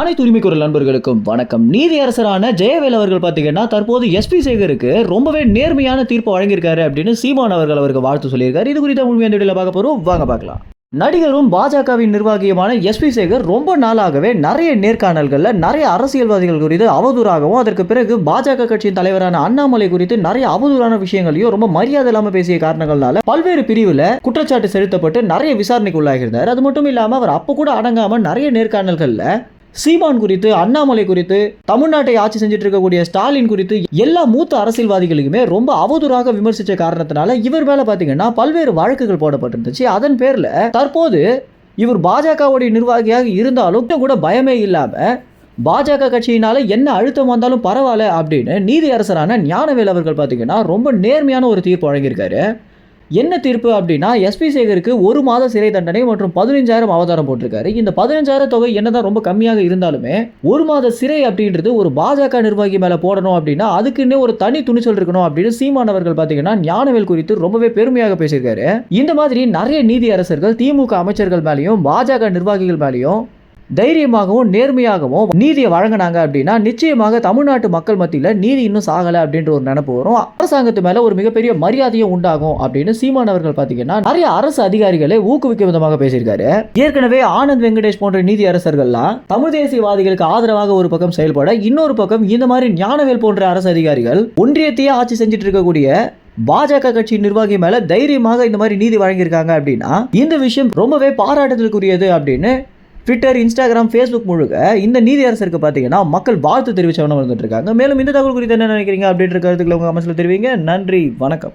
அனைத்து உரிமை குரல் நண்பர்களுக்கும் வணக்கம். நீதியரசரான ஜெயவேல் அவர்கள் பார்த்தீங்கன்னா தற்போது எஸ்பி சேகருக்கு ரொம்பவே நேர்மையான தீர்ப்பு வழங்கியிருக்காரு அப்படின்னு சீமான் அவர்கள் அவருக்கு வாழ்த்து சொல்லியிருக்காரு. இது குறித்த முழுமையான வீடியோவில் பார்க்க போகிறோம் வாங்க பார்க்கலாம். நடிகரும் பாஜகவின் நிர்வாகியுமான எஸ்பி சேகர் ரொம்ப நாளாகவே நிறைய நேர்காணல்களில் நிறைய அரசியல்வாதிகள் குறித்து அவதூறாகவும் அதற்கு பிறகு பாஜக கட்சியின் தலைவரான அண்ணாமலை குறித்து நிறைய அவதூறான விஷயங்களையும் ரொம்ப மரியாதை இல்லாமல் பேசிய காரணங்களால பல்வேறு பிரிவில் குற்றச்சாட்டு செலுத்தப்பட்டு நிறைய விசாரணைக்கு உள்ளாகியிருந்தார். அது மட்டும் இல்லாமல் அவர் அப்போ கூட அடங்காமல் நிறைய நேர்காணல்களில் சீமான் குறித்து அண்ணாமலை குறித்து தமிழ்நாட்டை ஆட்சி செஞ்சுட்டு இருக்கக்கூடிய ஸ்டாலின் குறித்து எல்லா மூத்த அரசியல்வாதிகளுக்குமே ரொம்ப அவதூறாக விமர்சித்த காரணத்தினால இவர் மேல பாத்தீங்கன்னா பல்வேறு வழக்குகள் போடப்பட்டிருந்துச்சு. அதன் பேர்ல தற்போது இவர் பாஜகவுடைய நிர்வாகியாக இருந்தாலும் கூட பயமே இல்லாம பாஜக கட்சியினால என்ன அழுத்தம் வந்தாலும் பரவாயில்ல அப்படின்னு நீதியரசரான ஞானவேல் அவர்கள் பார்த்தீங்கன்னா ரொம்ப நேர்மையான ஒரு தீர்ப்பு வழங்கியிருக்காரு. என்ன தீர்ப்பு அப்படின்னா எஸ்பி சேகருக்கு ஒரு மாத சிறை தண்டனை மற்றும் பதினஞ்சாயிரம் அவதாரம் போட்டிருக்காரு. இந்த பதினஞ்சாயிரம் தொகை என்னதான் ரொம்ப கம்மியாக இருந்தாலுமே ஒரு மாத சிறை அப்படின்றது ஒரு பாஜக நிர்வாகி மேல போடணும் அப்படின்னா அதுக்குன்னே ஒரு தனி துணிச்சல் இருக்கணும் அப்படின்னு சீமானவர்கள் பாத்தீங்கன்னா பார்த்தீங்கன்னா ஞானவேல் குறித்து ரொம்பவே பெருமையாக பேசியிருக்காரு. இந்த மாதிரி நிறைய நீதி அரசர்கள் திமுக அமைச்சர்கள் மேலேயும் பாஜக நிர்வாகிகள் மேலேயும் தைரியமாகவும் நேர்மையாகவும் நீதியை வழங்கினாங்க அப்படின்னா நிச்சயமாக தமிழ்நாட்டு மக்கள் மத்தியில் நீதி இன்னும் சாகலை அப்படின்ற ஒரு நினப்பு வரும். அரசாங்கத்து மேலே ஒரு மிகப்பெரிய மரியாதையும் உண்டாகும் அப்படின்னு சீமான் அவர்கள் பார்த்தீங்கன்னா நிறைய அரசு அதிகாரிகளை ஊக்குவிக்கும் விதமாக பேசியிருக்காரு. ஏற்கனவே ஆனந்த் வெங்கடேஷ் போன்ற நீதி அரசர்கள்லாம் தமிழ் தேசியவாதிகளுக்கு ஆதரவாக ஒரு பக்கம் செயல்பட இன்னொரு பக்கம் இந்த மாதிரி ஞானவேல் போன்ற அரசு அதிகாரிகள் ஒன்றியத்தையே ஆட்சி செஞ்சுட்டு இருக்கக்கூடிய பாஜக கட்சி நிர்வாகி மேல தைரியமாக இந்த மாதிரி நீதி வழங்கியிருக்காங்க அப்படின்னா இந்த விஷயம் ரொம்பவே பாராட்டுதலுக்குரியது அப்படின்னு ட்விட்டர் இன்ஸ்டாகிராம் ஃபேஸ்புக் முழுக்க இந்த நீதி அரசருக்கு பார்த்தீங்கன்னா மக்கள் வாழ்த்து தெரிவிச்சவன வந்துட்டு இருக்காங்க. மேலும் இந்த தகவல் குறித்து என்ன நினைக்கிறீங்க? அப்படின்ற கருத்துக்களை உங்கள் கமெண்ட்ஸில் தெரிவிங்க. நன்றி. வணக்கம்.